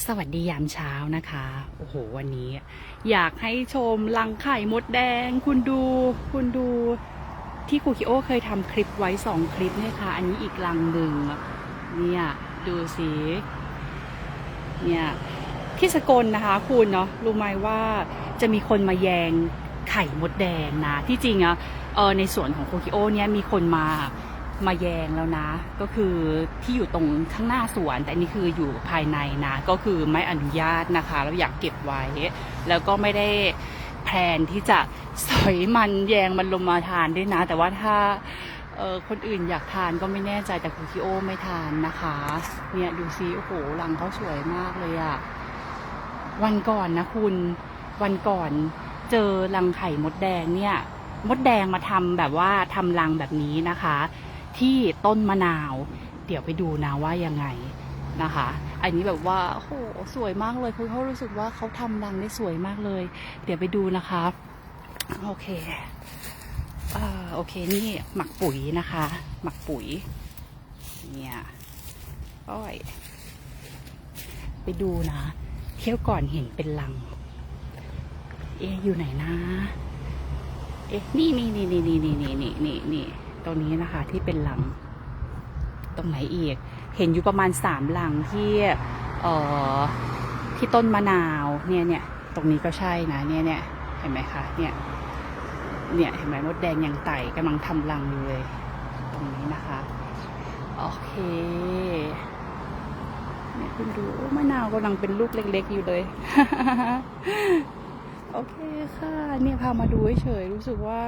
สวัสดียามเช้านะคะ โอ้โห วันนี้ อยากให้ชมรังไข่มดแดง คุณดู คุณดู ที่คูคิโอเคยทำคลิปไว้สองคลิปเนี่ยค่ะ อันนี้อีกรังหนึ่งเนี่ย ดูสิ เนี่ย ที่สกลนะคะคุณเนาะ รู้ไหมว่าจะมีคนมาแยงไข่มดแดงนะ ที่จริงอะเออในส่วนของโคคิโอเนี่ยมีคนมา มาแยงแล้วนะ ก็คือที่อยู่ตรงข้างหน้าสวน แต่นี่คืออยู่ภายในนะ ก็คือไม่อนุญาตนะคะแล้วอยากเก็บไว้ แล้วก็ไม่ได้แพลนที่จะสอยมันแยงมันลงมาทานด้วยนะ แต่ว่าถ้าคนอื่นอยากทานก็ไม่แน่ใจแต่คุณคิโอไม่ทานนะคะ เนี่ยดูซิโอ้โหรังเขาสวยมากเลยอะวันก่อนนะคุณวันก่อนเจอรังไข่มดแดงเนี่ย มดแดงมาทำแบบว่าทำรังแบบนี้นะคะ ที่ต้นมะนาว เดี๋ยวไปดูนะว่ายังไงนะคะ อันนี้แบบว่าโหสวยมากเลยคือเขารู้สึกว่าเขาทำรังได้สวยมากเลย เดี๋ยวไปดูนะคะโอเคอ่าโอเคนี่หมักปุ๋ยนะคะ หมักปุ๋ยเนี่ยโอ้ยไปดูนะ เที่ยวก่อนเห็นเป็นรัง เอ๊อยู่ไหนนะ เอ๊ะนี่นี่นี่นี่นี่นี่นี่นี่นี่ ตรงนี้นะคะ ที่เป็นหลัง ตรงไหนอีก เห็นอยู่ประมาณสามหลังที่เอ่อที่ต้นมะนาวเนี่ยเนี่ยตรงนี้ก็ใช่นะเนี่ยเนี่ยเห็นไหมคะเนี่ยเนี่ยเห็นไหมมดแดงยังไต่กำลังทำรังอยู่เลย ตรงนี้นะคะ โอเคเนี่ยคุณดูมะนาวกำลังเป็นลูกเล็ก ๆ อยู่เลย โอเคค่ะ เนี่ยพามาดูเฉยๆรู้สึกว่า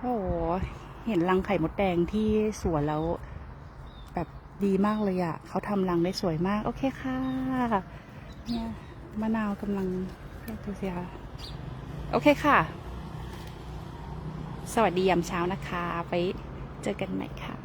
โอ้โห เห็นรังไข่มดแดงที่สวนแล้ว แบบดีมากเลยอะ่ะเขาทำรังได้สวยมาก โอเคค่ะ เนี่ยมะนาวกำลังดูสิคะโอเคค่ะ สวัสดียามเช้านะคะ ไปเจอกันใหม่ค่ะ